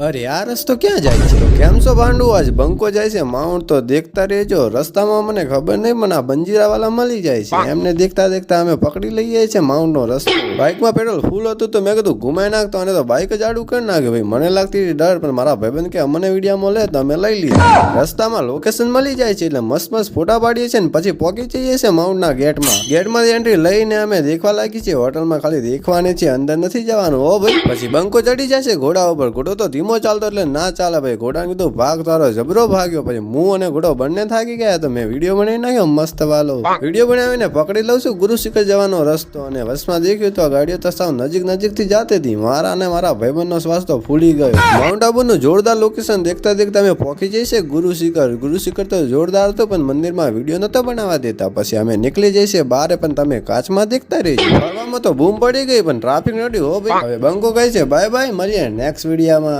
અરે, આ રસ્તો ક્યાં જાય છે? કેમ છો ભાંડુ આજ બંકો જાય છે. માઉન્ટ તો દેખતા રહેજો. રસ્તામાં મને ખબર નહીં મને આ બંજીરાવાલા મળી જાય છે. એમને દેખતા દેખતા અમે પકડી લઈએ છીએ માઉન્ટનો રસ્તો. બાઇકમાં પેટ્રોલ ફૂલ હતું તો મેં કીધું, ઘુમાઈ નાખતો અને તો બાઇક જ આડું કરી નાખે. ભાઈ, મને લાગતી હતી ડર, પણ મારા ભાઈબંધ કે, અમને વિડીયોમાં લે તો અમે લઈ લઈએ. રસ્તામાં લોકેશન મળી જાય છે એટલે મસ્ત મસ્ત ફોટા પાડીએ છીએ ને પછી પહોંચી જઈએ છીએ માઉન્ટના ગેટમાં. ગેટમાંથી એન્ટ્રી લઈને અમે દેખવા લાગી છે હોટલમાં ખાલી દેખવાની છે અંદર નથી જવાનું. હો ભાઈ, પછી બંકો ચડી જશે ઘોડા ઉપર. ઘોડો તો ધીમો ચાલતો એટલે ના ચાલે ભાઈ. ઘોડાને કીધું ભાગ તારો જબરો ભાગ્યો. પછી હું અને ઘોડો બંને થાકી ગયા તો મેં વીડિયો બનાવી નાખ્યો મસ્ત વાલો. વીડિયો બનાવીને પકડી લઉં છું ગુરુ શિખર જવાનો રસ્તો અને વસમાં દેખ્યું તો ગાડીઓ તો સાવ નજીક નજીકથી જાતી હતી. મારા અને મારા ભાઈબંધનો શ્વાસ તો ફૂલી ગયો. માઉન્ટ આબુનું જોરદાર લોકેશન દેખતા દેખતા અમે પહોંચી જઈશે ગુરુ શિખર. ગુરુ શિખર તો જોરદાર હતો પણ મંદિરમાં વીડિયો નતો બનાવવા દેતા. પછી અમે નીકળી જઈશે બારે પણ તમે કાચમાં દેખતા રહેજો. ફરવામાં તો બૂમ પડી ગઈ પણ ટ્રાફિક નડ્યું હો ભાઈ હવે બંકો કહે છે બાય બાય મળીએ નેક્સ્ટ વિડીયામાં